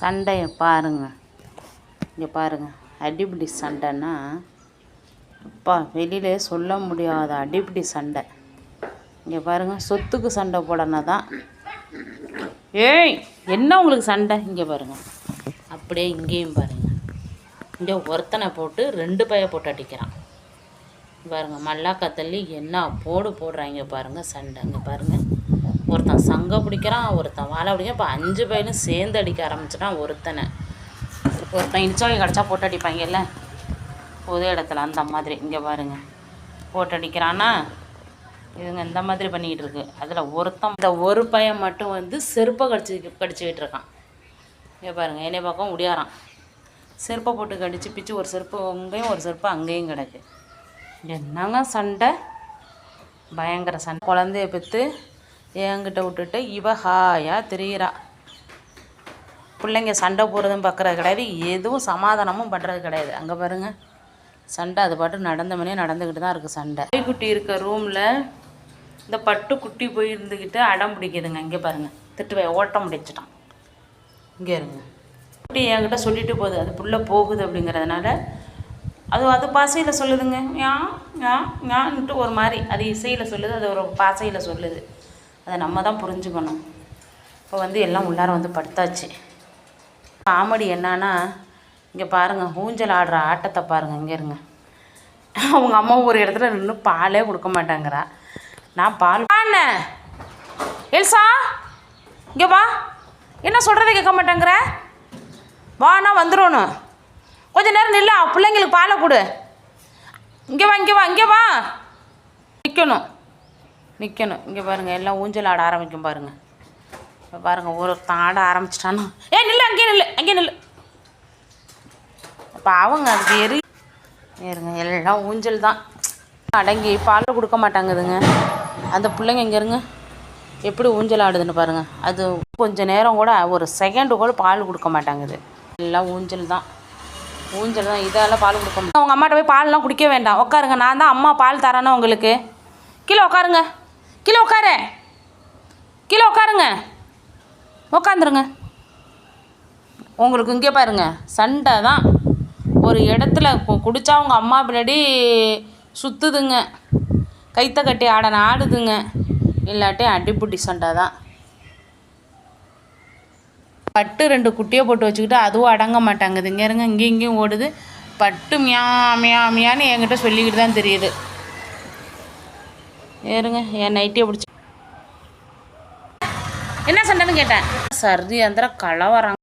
சண்டையை பாருங்கள் இங்கே பாருங்க. அடிபிடி சண்டைன்னா அப்பா வெளியில சொல்ல முடியாத அடிபிடி சண்டை. இங்கே பாருங்கள் சொத்துக்கு சண்டை போடனா தான். ஏய் என்ன உங்களுக்கு சண்டை? இங்கே பாருங்க. அப்படியே இங்கேயும் பாருங்கள் இங்கே ஒருத்தனை போட்டு ரெண்டு பைய போட்டு அடிக்கிறான். பாருங்கள் மல்லாக்கா தள்ளி என்ன போடு போடுறாங்க பாருங்க சண்டை. இங்கே பாருங்கள் ஒருத்தன் சங்க பிடிக்கிறான் ஒருத்தன் வாழை பிடிக்கிறான். இப்போ அஞ்சு பையனும் சேர்ந்து அடிக்க ஆரம்பிச்சிட்டான் ஒருத்தனை. ஒருத்தன் இடிச்சவங்க கிடச்சா போட்டு அடிப்பாங்கல்ல பொது இடத்துல அந்த மாதிரி. இங்கே பாருங்கள் போட்டு அடிக்கிறான்னா இதுங்க இந்த மாதிரி பண்ணிக்கிட்டு இருக்கு. அதில் ஒருத்தன் இந்த ஒரு பையன் மட்டும் வந்து செருப்பை கடிச்சு கடிச்சிக்கிட்டு இருக்கான் இங்கே பாருங்க என்னை பக்கம் முடியாரான் செருப்பை போட்டு கடிச்சு பிச்சு ஒரு செருப்பு அங்கேயும் ஒரு செருப்பு அங்கேயும் கிடக்கு. என்னங்க சண்டை? பயங்கர சண்டை. குழந்தைய பெற்று என்கிட்ட விட்டுட்டு இவ ஹாயாக திரியிறா. பிள்ளைங்க சண்டை போடுறதும் பார்க்குறது கிடையாது எதுவும் சமாதானமும் பண்ணுறது கிடையாது. அங்கே பாருங்க சண்டை அது பாட்டு நடந்த மணியே நடந்துக்கிட்டு தான் இருக்குது சண்டை. குட்டி இருக்க ரூமில் இந்த பட்டு குட்டி போய் இருந்துக்கிட்டு அடம் பிடிக்குதுங்க இங்கே பாருங்க. திட்டுவை ஓட்டம் முடிச்சிட்டான் இங்கே இருங்க. குட்டி என்கிட்ட சொல்லிட்டு போகுது அது புள்ள போகுது அப்படிங்கிறதுனால அது அது பாசையில் சொல்லுதுங்க. யா யா யான்ட்டு ஒரு மாதிரி அது இசையில் சொல்லுது அது ஒரு பாசையில் சொல்லுது. அதை நம்ம தான் புரிஞ்சுக்கணும். இப்போ வந்து எல்லாம் உள்ளார வந்து படுத்தாச்சு. காமெடி என்னன்னா இங்கே பாருங்கள் ஊஞ்சல் ஆடுற ஆட்டத்தை பாருங்கள் இங்கே இருங்க. அவங்க அம்மா ஒரு இடத்துல நின்று பாலே கொடுக்க மாட்டாங்கிறா. நான் பால் எல்சா இங்கே வா. என்ன சொல்கிறத கேட்க மாட்டேங்கிற? வாண்ணா வந்துடணும். கொஞ்ச நேரம் நில்லு பிள்ளைங்களுக்கு பாலை கொடு. இங்கே வா இங்கே வா இங்கே வா. நிற்கணும் நிற்கணும் இங்கே பாருங்கள் எல்லாம் ஊஞ்சல் ஆட ஆரம்பிக்கும் பாருங்கள் இப்போ பாருங்கள் ஒருத்தன் ஆட ஆரம்பிச்சிட்டானா. ஏ நில்லு அங்கேயே நில்லு அங்கேயே நில்லு. அப்போ அவங்க அதுக்கு எரி ஏறுங்க எல்லாம் ஊஞ்சல் தான். அடங்கி பால் கொடுக்க மாட்டாங்குதுங்க. அந்த பிள்ளைங்க இங்கே இருங்க. எப்படி ஊஞ்சல் ஆடுதுன்னு பாருங்கள் அது கொஞ்சம் நேரம் கூட ஒரு செகண்டு கூட பால் கொடுக்க மாட்டாங்குது. எல்லாம் ஊஞ்சல் தான். ஊஞ்சல் தான். இதெல்லாம் பால் கொடுக்க முடியும் உங்கள் அம்மாட்ட போய் பால்லாம் குடிக்க வேண்டாம். உட்காருங்க நான் தான் அம்மா பால் தரேன்னா உங்களுக்கு. கீழே உட்காருங்க கீழே உட்கார. கீழே உட்காருங்க. உட்காந்துருங்க உங்களுக்கு இங்கே பாருங்க சண்டை தான். ஒரு இடத்துல கு- குடிச்சா அவங்க அம்மா பின்னாடி சுற்றுதுங்க கைத்த கட்டி ஆடன ஆடுதுங்க. இல்லாட்டி அடிப்புட்டி சண்டை தான். பட்டு ரெண்டு குட்டியை போட்டு வச்சுக்கிட்டு அதுவும் அடங்க மாட்டாங்குது இங்கே இருங்க இங்கேயும் இங்கேயும் ஓடுது. பட்டு மியா மியா மியான்னு என்கிட்ட சொல்லிக்கிட்டு தான் தெரியுது. ஏறுங்க என் நைட்டியை பிடிச்சி என்ன சண்டைன்னு கேட்டேன். சர்தி அந்த கலவரம்.